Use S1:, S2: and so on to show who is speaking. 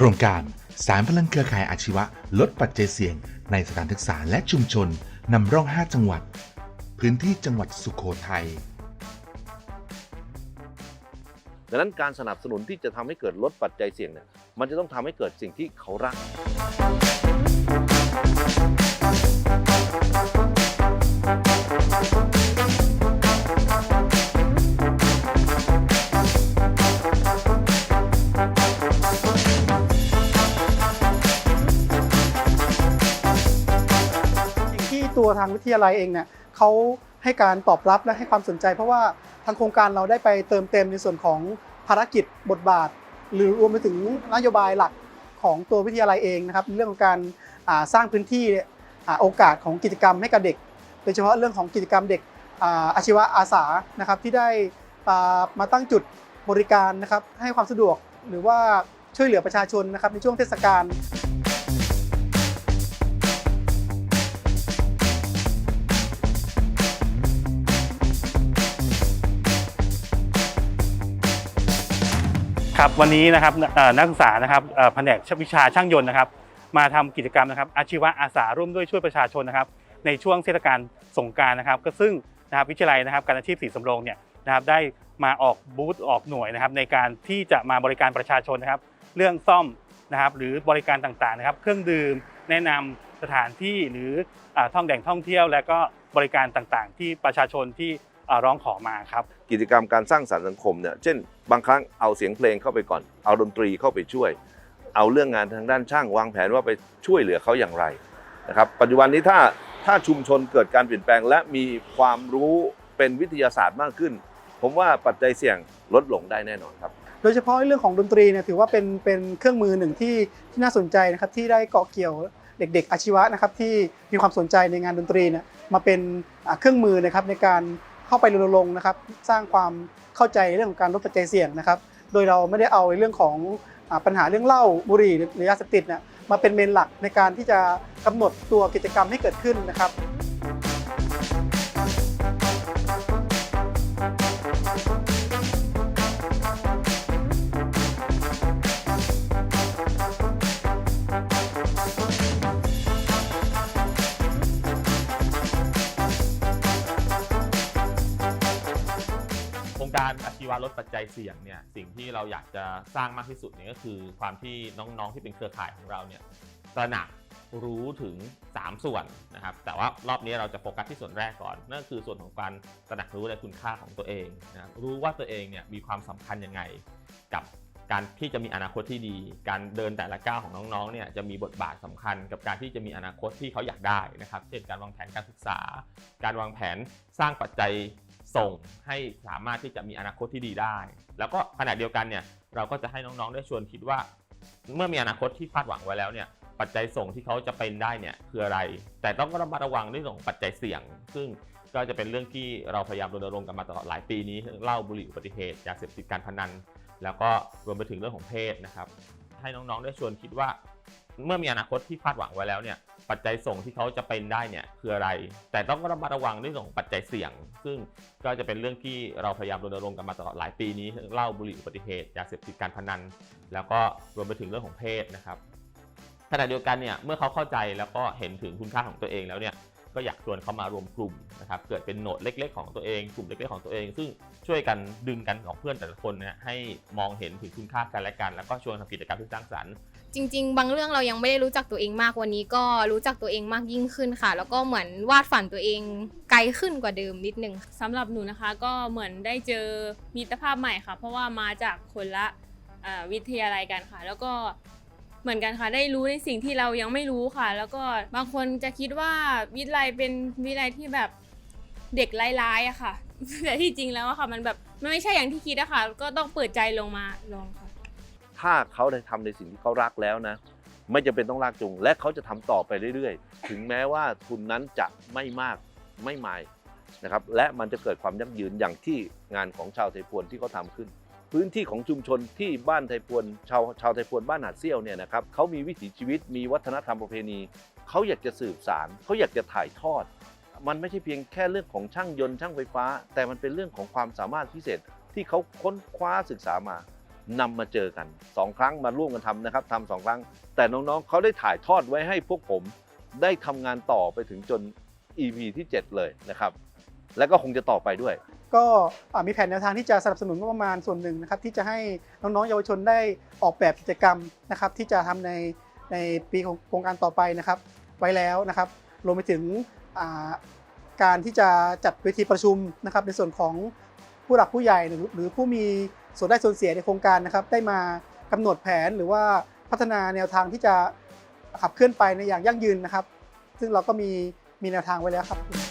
S1: โครงการสารพลังเครือข่ายอาชีวะ ลดปัจจัยเสี่ยง ในสถานศึกษาและชุมชนนำร่อง 5 จังหวัด พื้นที่จังหวัดสุโขทัย
S2: ดังนั้นการสนับสนุนที่จะทำให้เกิดลดปัจจัยเสี่ยงเนี่ยมันจะต้องทำให้เกิดสิ่งที่เขารัก
S3: ตัวทางวิทยาลัยเองเนี่ยเขาให้การตอบรับและให้ความสนใจ เพราะว่าทางโครงการเราได้ไปเติมเต็มในส่วนของภารกิจบทบาท หรือรวมไปถึงนโยบายหลักของตัววิทยาลัยเองนะครับเรื่องของการสร้างพื้นที่อ่าโอกาสของกิจกรรมให้กับเด็ก โดยเฉพาะเรื่องของกิจกรรมเด็กอาชีวะอาสานะครับที่ได้มาตั้งจุดบริการนะครับให้ความสะดวกหรือว่าช่วยเหลือประชาชนนะครับในช่วงเทศกาล
S4: ครับวันนี้นะครับนักศึกษานะครับแผนกวิชาช่างยนต์นะครับ มาทำกิจกรรมนะครับอาชีวะอาสาร่วมด้วยช่วยประชาชนนะครับ ในช่วงเทศกาลสงการนะครับ ก็ซึ่งนะครับวิทยาลัยนะครับการอาชีพศรีสำโรงเนี่ยนะครับได้มาออกบูธออกหน่วยนะครับ ในการที่จะมาบริการประชาชนนะครับ เรื่องซ่อมนะครับ หรือบริการต่างๆนะครับ เครื่องดื่มแนะนำสถานที่หรือท่องแดงท่องเที่ยว และก็บริการต่างๆ ที่ประชาชนที่ ร้องขอมาครับ
S2: กิจกรรมการสร้างสรรค์สังคมเนี่ยเช่นบางครั้งเอาเสียงเพลงเข้าไปก่อน เอาดนตรีเข้าไปช่วย เอาเรื่องงานทางด้านช่างวางแผนว่าไปช่วยเหลือเขาอย่างไรนะครับปัจจุบันนี้ถ้าถ้าชุมชนเกิดการเปลี่ยนแปลง และมีความรู้เป็นวิทยาศาสตร์มากขึ้น ผมว่าปัจจัยเสี่ยงลดลงได้แน่นอนครับ
S3: โดยเฉพาะเรื่องของดนตรีเนี่ยถือว่าเป็นเป็นเครื่องมือหนึ่งที่ที่น่าสนใจนะครับที่ได้เกาะเกี่ยวเด็ก ๆ อาชีวะนะครับที่มีความสนใจในงานดนตรีเนี่ยมาเป็นอ่าเครื่องมือนะครับในการ เข้าไปรณรงค์นะครับ สร้างความเข้าใจเรื่องของการลดปัจจัยเสี่ยงนะครับ โดยเราไม่ได้เอาเรื่องของปัญหาเรื่องเหล้าบุหรี่หรือหรือยาเสพติดเนี่ยมาเป็นเมนหลักในการที่จะกำหนดตัวกิจกรรมให้เกิดขึ้นนะครับ
S5: การอาชีวะลดปัจจัยเสี่ยงเนี่ยสิ่งที่เราอยากจะสร้างมากที่สุดเนี่ยก็คือความที่น้องๆที่เป็นเครือข่ายของเราเนี่ยตระหนักรู้ถึง 3 ส่วนนะครับ แต่ว่ารอบนี้เราจะโฟกัสที่ส่วนแรกก่อน นั่นคือส่วนของการตระหนักรู้ในคุณค่าของตัวเองนะร,รู้ว่าตัวเองเนี่ยมีความสำคัญยังไง กับการที่จะมีอนาคตที่ดี การเดินแต่ละก้าวของน้องๆเนี่ยจะมีบทบาทสำคัญ กับการที่จะมีอนาคตที่เขาอยากได้นะครับ เช่นการวางแผนการศึกษา การวางแผนสร้างปัจจัย ส่งให้สามารถที่จะมีอนาคตที่ดีได้ แล้วก็ขณะเดียวกันเนี่ยเราก็จะให้น้องๆได้ชวนคิดว่า เมื่อมีอนาคตที่คาดหวังไว้แล้วเนี่ยปัจจัยส่งที่เขาจะเป็นได้เนี่ยคืออะไร แต่ต้องระมัดระวังเรื่องของปัจจัยเสี่ยง ซึ่งก็จะเป็นเรื่องที่เราพยายามรณรงค์กันมาตลอดหลายปีนี้เล้าบุหรี่อุบัติเหตุยาเสพติดการพนัน แล้วก็รวมไปถึงเรื่องของเพศนะครับ ให้น้องๆได้ชวนคิดว่า เมื่อมีอนาคตที่คาดหวังไว้แล้วเนี่ย ปัจจัยส่งที่เขาจะเป็นได้เนี่ยคืออะไร แต่ต้องระมัดระวังเรื่องของปัจจัยเสี่ยง ซึ่งก็จะเป็นเรื่องที่เราพยายามรณรงค์กันมาตลอดหลายปีนี้เล้าบุหรี่อุบัติเหตุยาเสพติดการพนัน แล้วก็รวมไปถึงเรื่องของเพศนะครับขณะเดียวกันเนี่ยเมื่อเขาเข้าใจแล้วก็เห็นถึงคุณค่าของตัวเองแล้วเนี่ยก็อยากชวนเขามารวมกลุ่มนะครับเกิดเป็นโหนดเล็ก ๆ ของตัวเองกลุ่มเล็ก ๆ ของตัวเอง ซึ่งช่วยกันดึงกันของเพื่อนแต่ละคนเนี่ยให้มองเห็นถึงคุณค่ากันและกัน แล้วก็ชวนทำกิจกรรมที่สร้างสรรค์
S6: จริง ๆ บางเรื่องเรายังไม่ได้รู้จักตัวเองมากวันนี้ก็รู้จักตัวเองมากยิ่งขึ้นค่ะ แล้วก็เหมือนวาดฝันตัวเองไกลขึ้นกว่าเดิมนิดนึง
S7: สำหรับหนูนะคะก็เหมือนได้เจอมิตรภาพใหม่ค่ะ เพราะว่ามาจากคนละวิทยาลัยกันค่ะ แล้วก็เหมือนกันค่ะได้รู้ในสิ่งที่เรายังไม่รู้ค่ะ แล้วก็บางคนจะคิดว่าวิทยาลัยเป็นวิทยาลัยที่แบบเด็กร้ายๆอะค่ะ แต่ที่จริงแล้วอะค่ะ มันแบบมันไม่ใช่อย่างที่คิดอะค่ะ ก็ต้องเปิดใจลงมาลองค่ะ
S2: ถ้าเขาได้ทำในสิ่งที่เขารักแล้วนะ ไม่จำเป็นต้องลากจูงและเขาจะทำต่อไปเรื่อยๆ ถึงแม้ว่าทุนนั้นจะไม่มากไม่มายนะครับ และมันจะเกิดความยั่งยืนอย่างที่งานของชาวไทยพวนที่เขาทำขึ้น พื้นที่ของชุมชนที่บ้านไทยพวนชาวชาวไทยพวนบ้านหาดเซี่ยวเนี่ยนะครับเขามีวิถีชีวิตมีวัฒนธรรมประเพณีเขาอยากจะสืบสารเขาอยากจะถ่ายทอด มันไม่ใช่เพียงแค่เรื่องของช่างยนต์ช่างไฟฟ้า แต่มันเป็นเรื่องของความสามารถพิเศษที่เขาค้นคว้าศึกษามา นำมาเจอกันสองครั้งมาร่วมกันทำนะครับทำสองครั้ง แต่น้องๆเขาได้ถ่ายทอดไว้ให้พวกผมได้ทำงานต่อไปถึงจน EP ที่ 7 เลยนะครับ และก็คงจะต่อไปด้วย
S3: ก็อ่ามีแผนแนวทางที่จะสนับสนุนงบประมาณส่วนหนึ่งนะครับที่จะให้น้องๆเยาวชนได้ออกแบบกิจกรรมนะครับที่จะทำในในปีของโครงการต่อไปนะครับไว้แล้วนะครับรวมไปถึงอ่าการที่จะจัดเวทีประชุมนะครับในส่วนของผู้หลักผู้ใหญ่หรือหรือผู้มี ส่วนได้ส่วนเสียในโครงการนะครับได้มากำหนดแผนหรือว่าพัฒนาแนวทางที่จะขับเคลื่อนไปในอย่างยั่งยืนนะครับ ซึ่งเราก็มีมีแนวทางไว้แล้วครับ